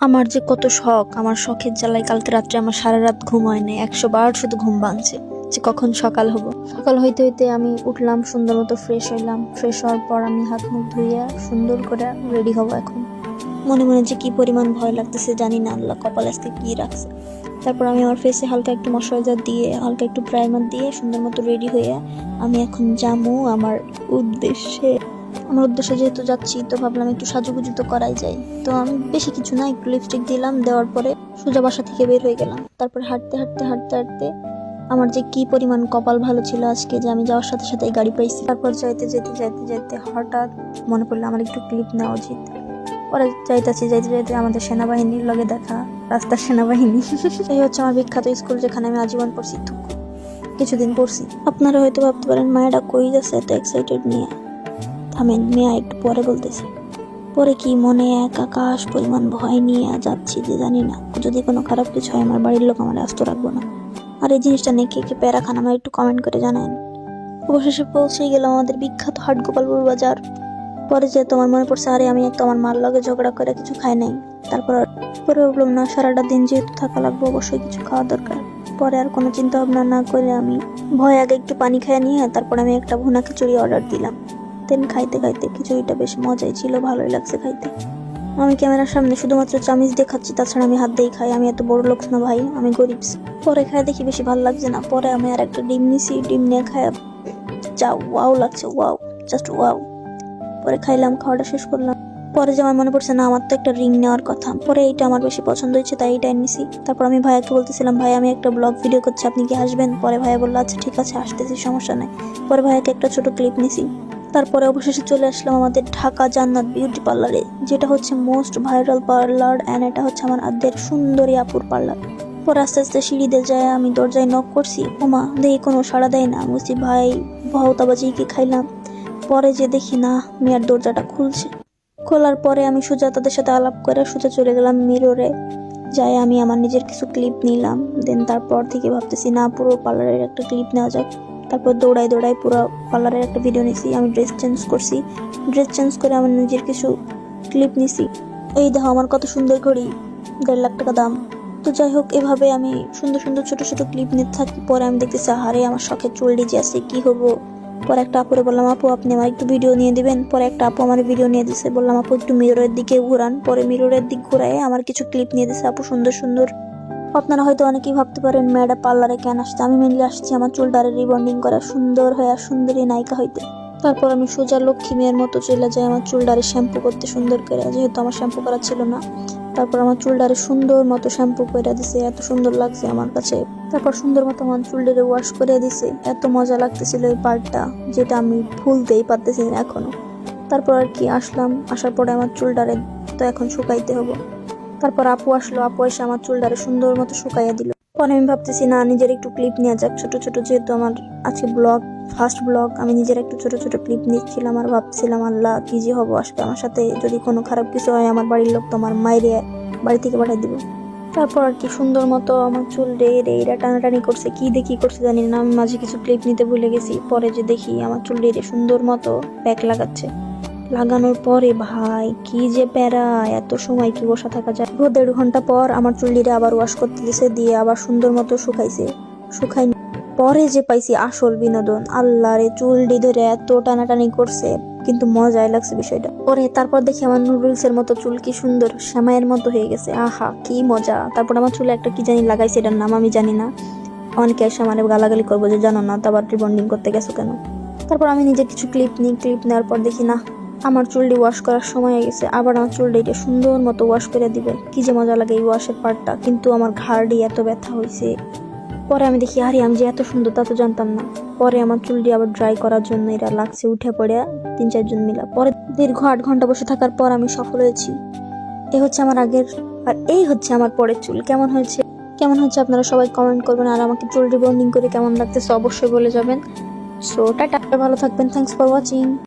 আমার যে কত শখ, আমার শখের জ্বালায় কালকে রাত্রে আমার সারা রাত ঘুম হয় নাই, একশো বার শুধু ঘুম ভাঙছে যে কখন সকাল হব। সকাল হইতে হইতে আমি উঠলাম, সুন্দর মতো ফ্রেশ হইলাম। ফ্রেশ হওয়ার পর আমি হাত মুখ ধুইয়া সুন্দর করে রেডি হব এখন। মনে মনে যে কি পরিমাণ ভয় লাগতেছে জানি না, আল্লাহ কপাল আজকে কি রাখছে। তারপর আমি আমার ফেসে হালকা একটু ময়শ্চারাইজার দিয়ে, হালকা একটু প্রাইমার দিয়ে সুন্দর মতো রেডি হয়ে আমি এখন যাব আমার উদ্দেশ্যে। আমার উদ্দেশ্যে যেহেতু যাচ্ছি, তো ভাবলাম একটু সাজুগুজু তো করাই যায়। তো আমি বেশি কিছু না, একটু লিপস্টিক দিলাম, দেওয়ার পরে সোজা বাসা থেকে বের হয়ে গেলাম। তারপর হাঁটতে হাঁটতে হাঁটতে হাঁটতে আমার যে কি পরিমাণ কপাল ভালো ছিল আজকে যে আমি যাওয়ার সাথে সাথে গাড়ি পাইছি। তারপর যাইতে যেতে যাইতে যাইতে হঠাৎ মনে পড়ল আমার একটু ক্লিপ নেওয়া উচিত। পরে যাইতেছি, যাইতে যাইতে আমাদের সেনাবাহিনীর লগে দেখা, রাস্তার সেনাবাহিনী। এই হচ্ছে আমার বিখ্যাত স্কুল যেখানে আমি আজীবন পড়ছি। কিছুদিন পড়ছি। আপনারা হয়তো ভাবতে পারেন, মায়েরা কই যাচ্ছে এত এক্সাইটেড নিয়ে? থামেন মেয়া একটু পরে বলতেছি। পরে কি মনে এক আকাশ পরিমাণ ভয় নিয়ে যাচ্ছি যে জানি না। যদি কোনো খারাপ কিছু হয়, আমার বাড়ির লোক আমার আস্ত রাখব না। আর এই জিনিসটা নিয়ে কে কে প্যারা খান আমার একটু কমেন্ট করে জানান অবশেষে পৌঁছে গেলাম আমাদের বিখ্যাত হাট গোপালপুর বাজার। পরে যে তোমার মনে পড়ছে, আরে আমি একটা আমার মার লগে ঝগড়া করে কিছু খাই নাই। তারপর পরে ভাবলাম, না, সারাটা দিন যেহেতু থাকা লাগবে, অবশ্যই কিছু খাওয়া দরকার। পরে আর কোনো চিন্তা ভাবনা না করে আমি ভয় আগে একটু পানি খেয়ে নিয়ে, তারপর আমি একটা ভুনা খিচুড়ি অর্ডার দিলাম। দেন খাইতে খাইতে। খিচুড়িটা বেশ মজাই ছিল, ভালোই লাগছে খাইতে। আমি ক্যামেরার সামনে শুধুমাত্র চামিচ দিয়ে খাচ্ছি, তাছাড়া আমি হাত দিয়েই খাই। আমি এত বড় লোক না ভাই, আমি গরিব। পরে খাই দেখি বেশি ভালো লাগছে না। পরে আমি আর একটা ডিম নিছি, ডিম নিয়ে খাই যা, ওয়াও লাগছে, ওয়াও জাস্ট ওয়াও। পরে খাইলাম, খাওয়াটা শেষ করলাম। পরে যে আমার মনে পড়ছে, না, আমার তো একটা রিং নেওয়ার কথা। পরে এইটা আমার বেশি পছন্দ হয়েছে, তাই এইটাই নিছি। তারপর আমি ভাইয়াকে বলতেছিলাম, ভাই, আমি একটা ব্লগ ভিডিও করছি, আপনি কি আসবেন? পরে ভাইয়া বলল আচ্ছা ঠিক আছে, আসতেছি, সমস্যা নাই। পরে ভাইয়াকে একটা ছোট ক্লিপ নিছি। তারপরে অবশেষে চলে আসলাম আমাদের ঢাকা জান্নাত বিউটি পার্লারে যেটা হচ্ছে মোস্ট ভাইরাল পার্লার অ্যান্ড এটা হচ্ছে আমার আদের সুন্দরী আপুর পার্লার পরে আস্তে আস্তে সিঁড়িতে যায়, আমি দরজায় নক করছি, ওমা দেখি কোনো সাড়া দেয় না। বলছি, ভাই ভহতাবাজি কি খাইলাম। পরে যে দেখি, না মেয়ের দরজাটা খুলছে। খোলার পরে আমি সোজা তাদের সাথে আলাপ করে সোজা চলে গেলাম মিররে যাই আমি আমার নিজের কিছু ক্লিপ নিলাম। দেন তারপর থেকে ভাবতেছি, না, পুরো পার্লারের একটা ক্লিপ নেওয়া যাক। তারপর দৌড়াই দৌড়াই পুরো পার্লারের একটা ভিডিও নিছি, আমি ড্রেস চেঞ্জ করছি। ড্রেস চেঞ্জ করে আমার নিজের কিছু ক্লিপ নিছি। এই দেখো আমার কত সুন্দর ঘড়ি, দেড় লাখ টাকা দাম। তো যাই হোক, এভাবে আমি সুন্দর সুন্দর ছোট ছোট ক্লিপ নিতে থাকি, পরে আমি দেখতেছি হারে আমার শখের চুল ডিজে আছে, কি হব? পরে একটা আপুরে বললাম, আপু, আপনি আমার একটু ভিডিও নিয়ে দিবেন। পরে একটা আপু আমার ভিডিও নিয়ে দিছে, বললাম, আপু, একটু মিররের দিকে ঘুরান। পরে মিররের দিক ঘুরায় আমার কিছু ক্লিপ নিয়ে দিছে, আপু, সুন্দর সুন্দর। আপনারা হয়তো অনেকেই ভাবতে পারেন মেয়েটা পার্লারে কেন আসছে? আমি মেনলি আসছি আমার চুল চুলটারে রিবন্ডিং করা, সুন্দর হয়ে আর সুন্দরী নায়িকা হইতে। তারপর আমি সোজা লক্ষ্মী মেয়ের মতো চলে যাই আমার চুল চুলটারে শ্যাম্পু করতে সুন্দর করে, যেহেতু আমার শ্যাম্পু করা ছিল না। তারপর আমার চুল চুলটারে সুন্দর মতো শ্যাম্পু করে দিছে, এত সুন্দর লাগছে আমার কাছে। তারপর সুন্দর মতো আমার চুল চুলটারে ওয়াশ করে দিছে, এত মজা লাগতেছিল এই পার্টটা, যেটা আমি ভুলতেই পারতেছি না এখনও। তারপর আর কি, আসলাম, আসার পরে আমার চুল চুলটারে তো এখন শুকাইতে হব। তারপর আপু আসলো, আপু এসে আমার চুলটারে সুন্দর মতো শুকাইয়া দিল। পরে আমি ভাবতেছি, না, নিজের একটু ক্লিপ নেওয়া যাক। ছোট ছোট যেহেতু আমার আজকে ব্লগ ফার্স্ট ব্লগ আমি নিজের একটু ছোট ছোট ক্লিপ নিচ্ছিলাম আর ভাবছিলাম, আল্লাহ, কি যে হব? আজকে আমার সাথে। যদি কোনো খারাপ কিছু হয়, আমার বাড়ির লোক তো আমার মায়েরে বাড়ি থেকে পাঠিয়ে দিব। তারপর আর কি সুন্দর মতো আমার চুল রে রে এরা টানাটানি করছে। কি দেখি করছে জানি না। আমি মাঝে কিছু ক্লিপ নিতে ভুলে গেছি। পরে যে দেখি, আমার চুল রে সুন্দর মতো প্যাক লাগাচ্ছে। লাগানোর পরে, ভাই, কি যে প্যারা, এত সময় কি বসা থাকা যায়? পুরো দেড় ঘণ্টা পর আমার চুল্লিরে আবার ওয়াশ করতে দিছে, দিয়ে আবার সুন্দর মতো শুকাইছে। শুকাই পরে যে পাইছি আসল বিনোদন। আল্লাহ রে চুলডি ধরে এত টানাটানি করছে, কিন্তু মজাই লাগছে বিষয়টা। পরে তারপর দেখি আমার নুডলস এর মতো চুল কি সুন্দর, শ্যামাইয়ের মতো হয়ে গেছে। আহা, কি মজা। তারপর আমার চুলে একটা কি জানি লাগাইছে, এটার নাম আমি জানি না। অনেকে এসে আমার গালাগালি করব যে, জানো না তারপর রিবন্ডিং করতে গেছো কেন? তারপর আমি নিজে কিছু ক্লিপ নিই ক্লিপ নেওয়ার পর দেখি, না আমার চুলটি ওয়াশ করার সময় হয়ে গেছে। আবার আমার চুলটা এটা সুন্দর মতো ওয়াশ করে দিবে কি যে মজা লাগে এই ওয়াশের পার্টটা কিন্তু আমার ঘাড়ডি এত ব্যথা হয়েছে। পরে আমি দেখি, আরে, আমি যে এত সুন্দর, তা তো জানতাম না। পরে আমার চুলটি আবার ড্রাই করার জন্য এরা লাগছে উঠে পড়ে তিন চারজন মিলা। পরে দীর্ঘ আট ঘণ্টা বসে থাকার পর আমি সফল হয়েছি। এ হচ্ছে আমার আগের, আর এই হচ্ছে আমার পরের চুল। কেমন হয়েছে? কেমন হচ্ছে আপনারা সবাই কমেন্ট করবেন। আর আমাকে চুল রিবন্ডিং করে কেমন লাগতেছে অবশ্যই বলে যাবেন। So tata. ভালো থাকবেন। Thanks for watching